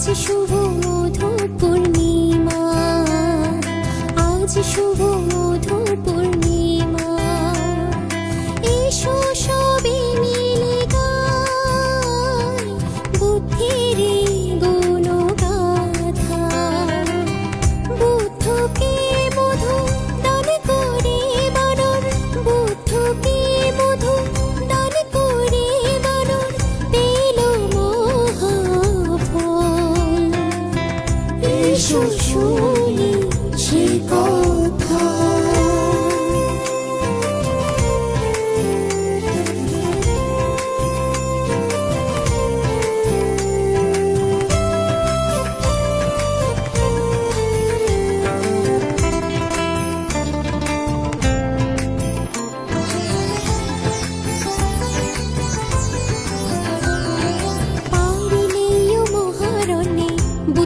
শুভ মধু পূর্ণিমা আজ শুভ মধু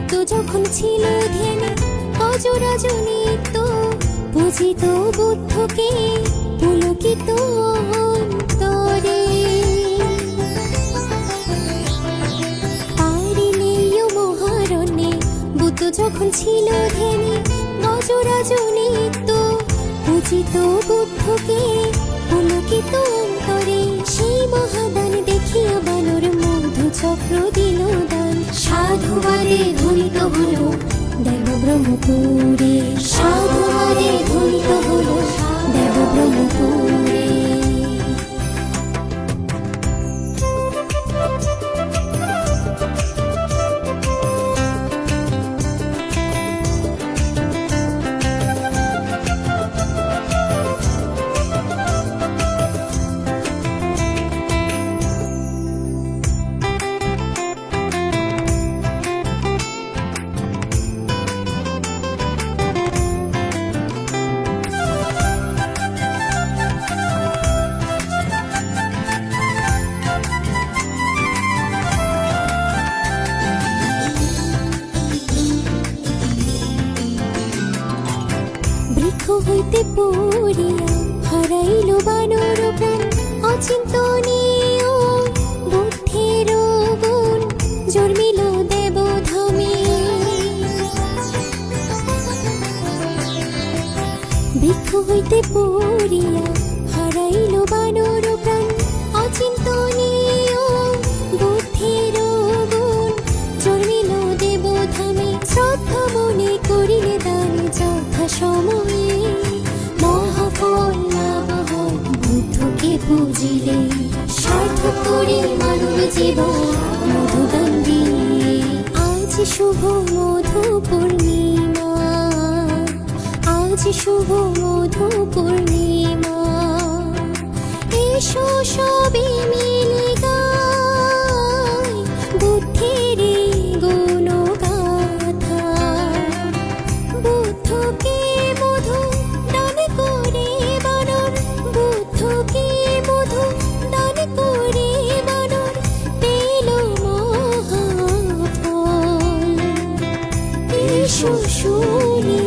বুদ্ধ যখন ছিল ধ্যানে অজরাজনিত বুঝিত বুদ্ধকে পুলকিত অন্তরে। পারিলেও মহারণ্যে বুদ্ধ যখন ছিল ধ্যানে অজরাজনিত বুঝিত বুদ্ধকে পুলকিত অন্তরে। সাধুবাদে ধ্বনিত হলো দেব ব্রহ্মপুরে সাধুবাদে ধ্বনিত হলো দেব ব্রহ্মপুরে হইতে পড়িয়া হারাইল বানর প্রাণ। অচিন্তনীয় বুদ্ধের গুণ, জন্মিল দেব ধামে বৃক্ষ হইতে পড়িয়া হারাইল বানর প্রাণ। করে মানব জীবন মধুদান আজ শুভ মধু পূর্ণিমা আজ শুভ মধু পূর্ণিমা Ooh,